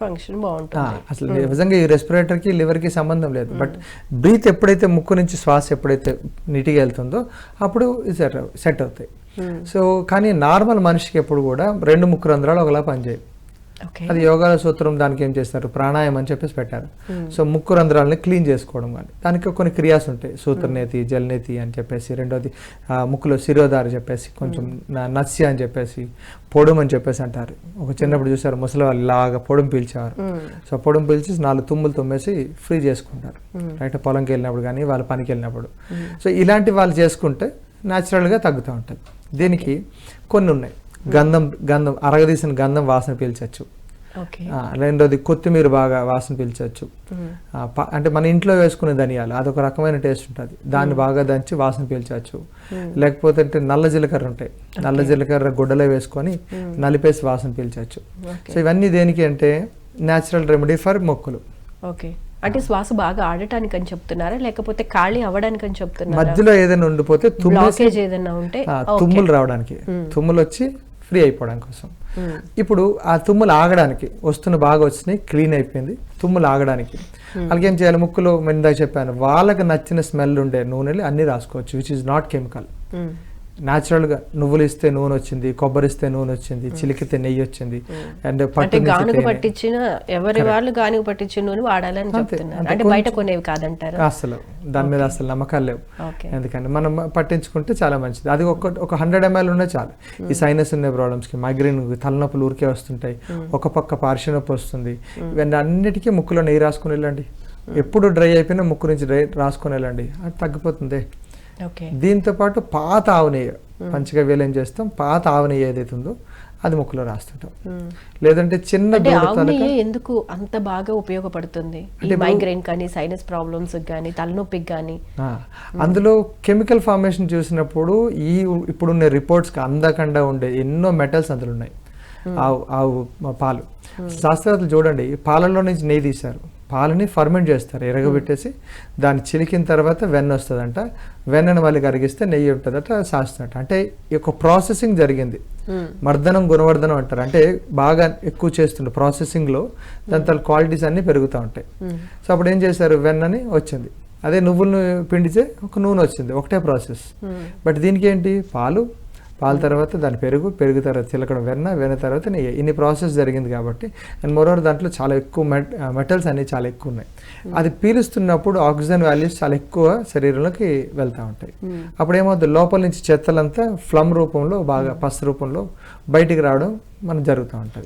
Function బాగుంటుంది. అసలు నిజంగా ఈ రెస్పిరేటర్కి లివర్కి సంబంధం లేదు. బట్ బ్రీత్ ఎప్పుడైతే ముక్కు నుంచి శ్వాస ఎప్పుడైతే నీటిగా వెళ్తుందో అప్పుడు సెట్ సెట్ అవుతాయి. సో కానీ నార్మల్ మనిషికి ఎప్పుడు కూడా రెండు ముక్కు రంధ్రాలు ఒకలా పనిచేయవు. అది యోగాల సూత్రం దానికి ఏం చేస్తారు? ప్రాణాయామం అని చెప్పేసి పెట్టారు. సో ముక్కు రంధ్రాలని క్లీన్ చేసుకోవడం కానీ దానికి కొన్ని క్రియాస్ ఉంటాయి. సూత్రనేతి జలనేతి అని చెప్పేసి రెండోది ముక్కులో శిరోధార చెప్పేసి కొంచెం న- నస్య అని చెప్పేసి పొడుము అని చెప్పేసి అంటారు. ఒక చిన్నప్పుడు చూసారు ముసలి వాళ్ళు ఇలాగా పొడుము పీల్చేవారు. సో పొడుము పీల్చి నాలుగు తుమ్ములు తుమ్మేసి ఫ్రీ చేసుకుంటారు. రైట్ పొలంకి వెళ్ళినప్పుడు కానీ వాళ్ళ పనికి వెళ్ళినప్పుడు. సో ఇలాంటి వాళ్ళు చేసుకుంటే న్యాచురల్గా తగ్గుతూ ఉంటుంది. దీనికి కొన్ని ఉన్నాయి. గంధం గంధం అరగదీసిన గంధం వాసన ఆ, రెండోది కొత్తిమీర బాగా వాసన పీల్చవచ్చు అంటే మన ఇంట్లో వేసుకునే ధనియాలు అదొక రకమైన టేస్ట్ ఉంటుంది. దాన్ని బాగా దంచి వాసన పీల్చవచ్చు లేకపోతే అంటే నల్ల జీలకర్ర ఉంటాయి. నల్ల జీలకర్ర గుడ్డలో వేసుకొని నలిపేసి వాసన పీల్చవచ్చు సో ఇవన్నీ దేనికి అంటే న్యాచురల్ రెమెడీ ఫర్ మొక్కులు. ఓకే. అంటే శ్వాస బాగా ఆడటానికి అని చెప్తున్నారా? లేకపోతే ఖాళీ అవ్వడానికి అని చెప్తున్నారా? మధ్యలో ఏదైనా ఉండిపోతే బ్లాకేజ్ ఏదైనా ఉంటే? తుమ్ములు రావడానికి. తుమ్ములు వచ్చి ఫ్రీ అయిపోవడం కోసం. ఇప్పుడు ఆ తుమ్ములు ఆగడానికి వస్తున్న బాగా వచ్చినాయి క్లీన్ అయిపోయింది తుమ్ములు ఆగడానికి. వాళ్ళకి ఏం చేయాలి? ముక్కులో ఇందాక చెప్పాను. వాళ్ళకి నచ్చిన స్మెల్ ఉండే నూనెలు అన్ని రాసుకోవచ్చు విచ్ ఇస్ నాట్ కెమికల్. న్యాచురల్గా నువ్వులు ఇస్తే నూనె వచ్చింది కొబ్బరి ఇస్తే నూనె వచ్చింది చిలికితే నెయ్యి వచ్చింది అండ్ అంటే పట్టు గానుగ. పట్టించిన ఎవరి వాళ్ళు గానుగ పట్టించిన నూనె వాడాలని చెప్తున్నారు. అంటే బయట కొనేవి కాదంటారా? అసలు దాని మీద అసలు నమ్మకాలు లేవు. ఎందుకంటే మనం పట్టించుకుంటే చాలా మంచిది. అది ఒక ఒక హండ్రెడ్ ఎంఎల్ ఉన్నా చాలు. ఈ సైనస్ ఉన్న ప్రాబ్లమ్స్కి మైగ్రేన్ తలనొప్పులు ఊరికే వస్తుంటాయి. ఒక పక్క పార్శ్వ నొప్పి వస్తుంది. ఇవన్నీ అన్నిటికీ ముక్కులో నెయ్యి రాసుకుని వెళ్ళండి. ఎప్పుడు డ్రై అయిపోయినా ముక్కు నుంచి డ్రై రాసుకొని వెళ్ళండి. అది తగ్గిపోతుంది. ఓకే దీంతో పాటు పాత ఆవు నెయ్యి పంచగవ్యాలు ఏం చేస్తాం పాత ఆవు నెయ్యి ఏదైతే ఉందో అది ముక్కులో రాస్తుంటాం. లేదంటే చిన్న ఎందుకు అంత బాగా ఉపయోగపడుతుంది? మైగ్రేన్ కానీ సైనస్ ప్రాబ్లమ్స్ కానీ తలనొప్పికి కానీ. ఆ, అందులో కెమికల్ ఫార్మేషన్ చూసినప్పుడు ఈ ఇప్పుడున్న రిపోర్ట్స్కి అందకుండా ఉండే ఎన్నో మెటల్స్ అందులో ఉన్నాయి. ఆవు ఆవు పాలు. శాస్త్రవేత్తలు చూడండి పాలల్లో నుంచి నెయ్యి తీశారు. పాలని ఫర్మెంట్ చేస్తారు ఎరగబెట్టేసి దాన్ని చిలికిన తర్వాత వెన్న వస్తుందంట. వెన్నను మళ్ళీ కరిగిస్తే నెయ్యి ఉంటుందట శాస్త్రం అంటే ఈ యొక్క ప్రాసెసింగ్ జరిగింది. మర్దనం గుణవర్ధనం అంటారు. అంటే బాగా ఎక్కువ చేస్తుండే ప్రాసెసింగ్లో దాని తల క్వాలిటీస్ అన్నీ పెరుగుతూ ఉంటాయి. సో అప్పుడు ఏం చేశారు? వెన్నని వచ్చింది. అదే నువ్వులను పిండితే ఒక నూనె వచ్చింది. ఒకటే ప్రాసెస్ బట్ దీనికి ఏంటి? పాలు పాల తర్వాత దాని పెరుగు పెరుగు తర్వాత చిలకడం వెన్న వెన్న తర్వాత నెయ్యి ఇన్ని ప్రాసెస్ జరిగింది కాబట్టి అండ్ మోరోవర్ దాంట్లో చాలా ఎక్కువ మెట్ మెటల్స్ అనేవి చాలా ఎక్కువ ఉన్నాయి. అది పీలుస్తున్నప్పుడు ఆక్సిజన్ వాల్యూస్ చాలా ఎక్కువ శరీరంలోకి వెళ్తూ ఉంటాయి. అప్పుడు ఏమవుతుంది? లోపల నుంచి చెత్తలంతా ఫ్లమ్ రూపంలో బాగా పస్ రూపంలో బయటికి రావడం మనకు జరుగుతూ ఉంటుంది.